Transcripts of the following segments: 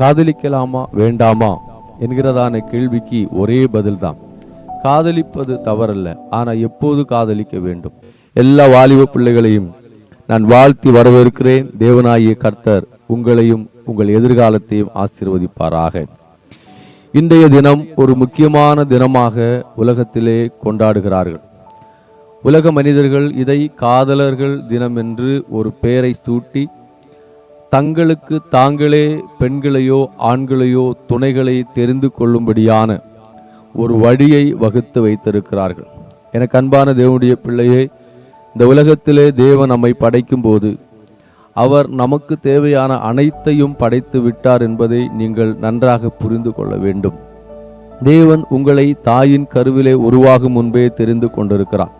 காதலிக்கலாமா வேண்டாமா? என்கிறதான கேள்விக்கு ஒரே பதில்தான். காதலிப்பது தவறல்ல ஆனால் எப்போது காதலிக்க வேண்டும்? எல்லா வாலிப பிள்ளைகளையும் நான் வாழ்த்தி வரவேற்கிறேன். தேவனாகிய கர்த்தர் உங்களையும் உங்கள் எதிர்காலத்தையும் ஆசீர்வதிப்பாராக. இன்றைய தினம் ஒரு முக்கியமான தினமாக உலகத்திலே கொண்டாடுகிறார்கள். உலக மனிதர்கள் இதை காதலர்கள் தினம் என்று ஒரு பெயரை சூட்டி தங்களுக்கு தாங்களே பெண்களையோ ஆண்களையோ துணைகளை தெரிந்து கொள்ளும்படியான ஒரு வழியை வகுத்து வைத்திருக்கிறார்கள். எனக்கு அன்பான தேவனுடைய பிள்ளையே இந்த உலகத்திலே தேவன் நம்மை படைக்கும் போது அவர் நமக்கு தேவையான அனைத்தையும் படைத்து விட்டார் என்பதை நீங்கள் நன்றாக புரிந்து கொள்ள வேண்டும். தேவன் உங்களை தாயின் கருவிலே உருவாகும் முன்பே தெரிந்து கொண்டிருக்கிறார்.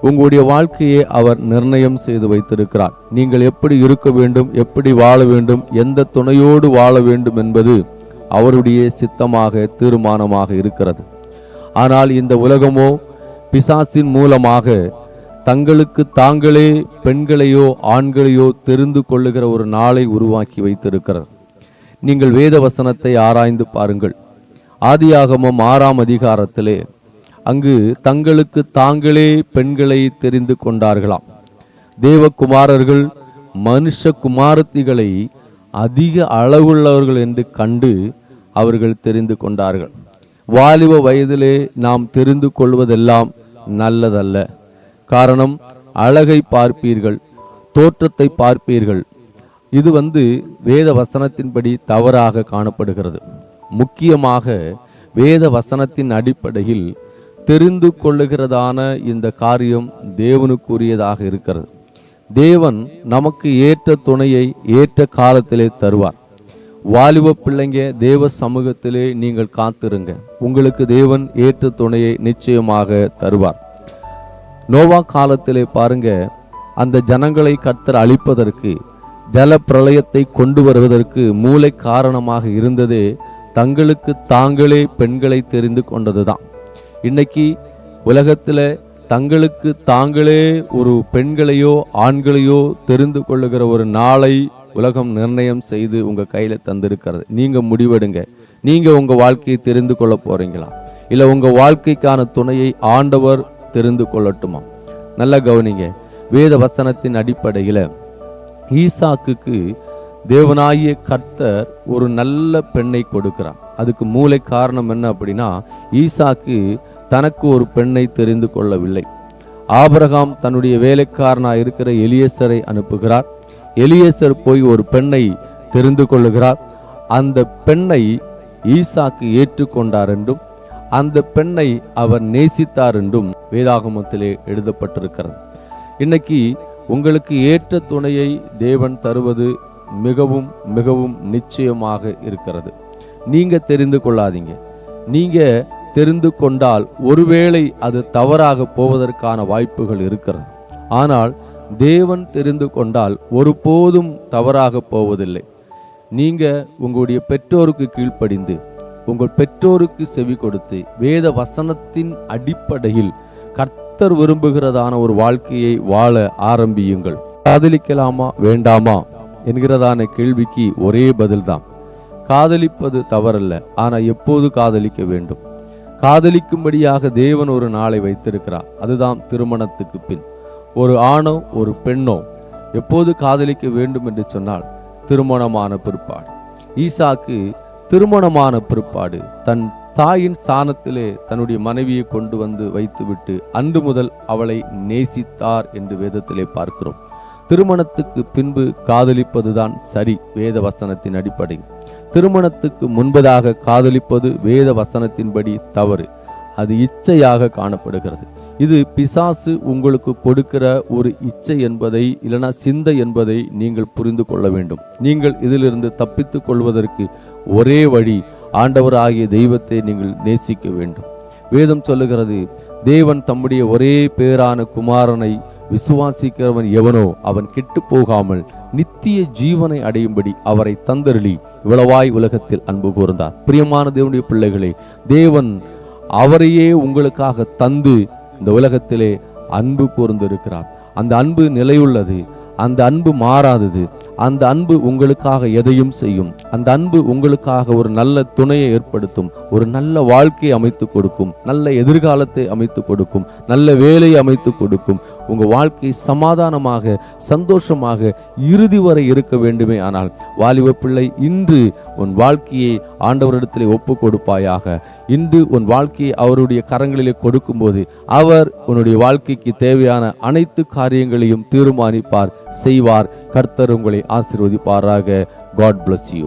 உங்களுடைய வாழ்க்கையை அவர் நிர்ணயம் செய்து வைத்திருக்கிறார். நீங்கள் எப்படி இருக்க வேண்டும் எப்படி வாழ வேண்டும் எந்த துணையோடு வாழ வேண்டும் என்பது அவருடைய சித்தமாக தீர்மானமாக இருக்கிறது. ஆனால் இந்த உலகமோ பிசாசின் மூலமாக தங்களுக்கு தாங்களே பெண்களையோ ஆண்களையோ தெரிந்து கொள்ளுகிற ஒரு நாளை உருவாக்கி வைத்திருக்கிறது. நீங்கள் வேத வசனத்தை ஆராய்ந்து பாருங்கள். ஆதியாகமம் ஆறாம் அதிகாரத்திலே அங்கு தங்களுக்கு தாங்களே பெண்களை தெரிந்து கொண்டார்களாம். தேவகுமாரர்கள் மனுஷ குமாரத்திகளை அதிக அளவுள்ளவர்கள் என்று கண்டு அவர்கள் தெரிந்து கொண்டார்கள். வாலிப வயதிலே நாம் தெரிந்து கொள்வதெல்லாம் நல்லதல்ல. காரணம் அழகை பார்ப்பீர்கள் தோற்றத்தை பார்ப்பீர்கள். இது வந்து வேத வசனத்தின்படி தவறாக காணப்படுகிறது. முக்கியமாக வேத வசனத்தின் அடிப்படையில் தெரிந்து கொள்ளுகிறதான இந்த காரியம் தேவனுக்குரியதாக இருக்கிறது. தேவன் நமக்கு ஏற்ற துணையை ஏற்ற காலத்திலே தருவார். வாலிப பிள்ளைங்க தேவ சமூகத்திலே நீங்கள் காத்திருங்க. உங்களுக்கு தேவன் ஏற்ற துணையை நிச்சயமாக தருவார். நோவா காலத்திலே பாருங்க அந்த ஜனங்களை கத்தர் அழிப்பதற்கு ஜல பிரளயத்தை கொண்டு வருவதற்கு மூளை காரணமாக இருந்ததே தங்களுக்கு தாங்களே பெண்களை தெரிந்து கொண்டதுதான். இன்னைக்கு உலகத்தில் தங்களுக்கு தாங்களே ஒரு பெண்களையோ ஆண்களையோ தெரிந்து கொள்ளுகிற ஒரு நாளை உலகம் நிர்ணயம் செய்து உங்கள் கையில் தந்திருக்கிறது. நீங்கள் முடிவெடுங்க. நீங்கள் உங்கள் வாழ்க்கையை தெரிந்து கொள்ள போகிறீங்களா இல்லை உங்கள் வாழ்க்கைக்கான துணையை ஆண்டவர் தெரிந்து கொள்ளட்டுமா? நல்லா கவனிங்க. வேத வசனத்தின் அடிப்படையில் ஈசாக்குக்கு தேவனாகிய கர்த்தர் ஒரு நல்ல பெண்ணை கொடுக்கிறார். அதுக்கு மூளை காரணம் என்ன அப்படின்னா ஈசாக்கு தனக்கு ஒரு பெண்ணை தெரிந்து கொள்ளவில்லை. ஆபரகாம் தன்னுடைய வேலைக்காரனாக இருக்கிற எலியேசரை அனுப்புகிறார். எலியேசர் போய் ஒரு பெண்ணை தெரிந்து கொள்ளுகிறார். அந்த பெண்ணை ஈசாக்கு ஏற்றுக்கொண்டார் என்றும் அந்த பெண்ணை அவர் நேசித்தார் என்றும் வேதாகமத்திலே எழுதப்பட்டிருக்கிறது. இன்னைக்கு உங்களுக்கு ஏற்ற துணையை தேவன் தருவது மிகவும் மிகவும் நிச்சயமாக இருக்கிறது. நீங்க தெரிந்து கொள்ளாதீங்க. நீங்க தெரிந்து கொண்டால் ஒருவேளை அது தவறாக போவதற்கான வாய்ப்புகள் இருக்கிறது. ஆனால் தேவன் தெரிந்து கொண்டால் ஒருபோதும் தவறாக போவதில்லை. நீங்க உங்களுடைய பெற்றோருக்கு கீழ்ப்படிந்து உங்கள் பெற்றோருக்கு செவி கொடுத்து வேத வசனத்தின் அடிப்படையில் கர்த்தர் விரும்புகிறதான ஒரு வாழ்க்கையை வாழ ஆரம்பியுங்கள். காதலிக்கலாமா? வேண்டாமா? என்கிறதான கேள்விக்கு ஒரே பதில்தான். காதலிப்பது தவறல்ல ஆனா எப்போது காதலிக்க வேண்டும்? காதலிக்கும்படியாக தேவன் ஒரு நாளை வைத்திருக்கிறார் அதுதான் திருமணத்துக்கு பின். ஒரு ஆணோ ஒரு பெண்ணோ எப்போது காதலிக்க வேண்டும் என்று சொன்னால் திருமணமான பிற்பாடு. ஈசாக்கு திருமணமான பிற்பாடு தன் தாயின் சாணத்திலே தன்னுடைய மனைவியை கொண்டு வந்து வைத்துவிட்டு அன்று முதல் அவளை நேசித்தார் என்று வேதத்திலே பார்க்கிறோம். திருமணத்துக்கு பின்பு காதலிப்பதுதான் சரி வேத வசனத்தின் அடிப்படை. திருமணத்துக்கு முன்பதாக காதலிப்பது வேத வசனத்தின்படி தவறு. அது இச்சையாக காணப்படுகிறது. இது பிசாசு உங்களுக்கு கொடுக்கிற ஒரு இச்சை என்பதை இல்லைனா சிந்தை என்பதை நீங்கள் புரிந்து கொள்ள வேண்டும். நீங்கள் இதிலிருந்து தப்பித்துக் கொள்வதற்கு ஒரே வழி ஆண்டவராகிய தெய்வத்தை நீங்கள் நேசிக்க வேண்டும். வேதம் சொல்லுகிறது தேவன் தம்முடைய ஒரே பேரான குமாரனை விசுவாசிக்கிறவன் எவனோ அவன் கெட்டு போகாமல் நித்திய ஜீவனை அடையும்படி அவரை தந்தருளி இவ்வளவாய் உலகத்தில் அன்பு கூர்ந்தார். பிரியமான தேவனுடைய பிள்ளைகளே தேவன் அவரையே உங்களுக்காக தந்து இந்த உலகத்திலே அன்பு கூர்ந்திருக்கிறார். அந்த அன்பு நிலையுள்ளது அந்த அன்பு மாறாதது அந்த அன்பு உங்களுக்காக எதையும் செய்யும் அந்த அன்பு உங்களுக்காக ஒரு நல்ல துணையை ஏற்படுத்தும் ஒரு நல்ல வாழ்க்கையை அமைத்து கொடுக்கும் நல்ல எதிர்காலத்தை அமைத்து கொடுக்கும் நல்ல வேலையை அமைத்து கொடுக்கும் உங்கள் வாழ்க்கை சமாதானமாக சந்தோஷமாக இறுதி வரை இருக்க வேண்டுமே ஆனால் வாலிப பிள்ளை இன்று உன் வாழ்க்கையை ஆண்டவரிடத்திலே ஒப்பு கொடுப்பாயாக. இன்று உன் வாழ்க்கையை அவருடைய கரங்களிலே கொடுக்கும்போது அவர் உன்னுடைய வாழ்க்கைக்கு தேவையான அனைத்து காரியங்களையும் தீர்மானிப்பார் செய்வார். கர்த்தர் உங்களை ஆசிர்வதிப்பாராக. God bless you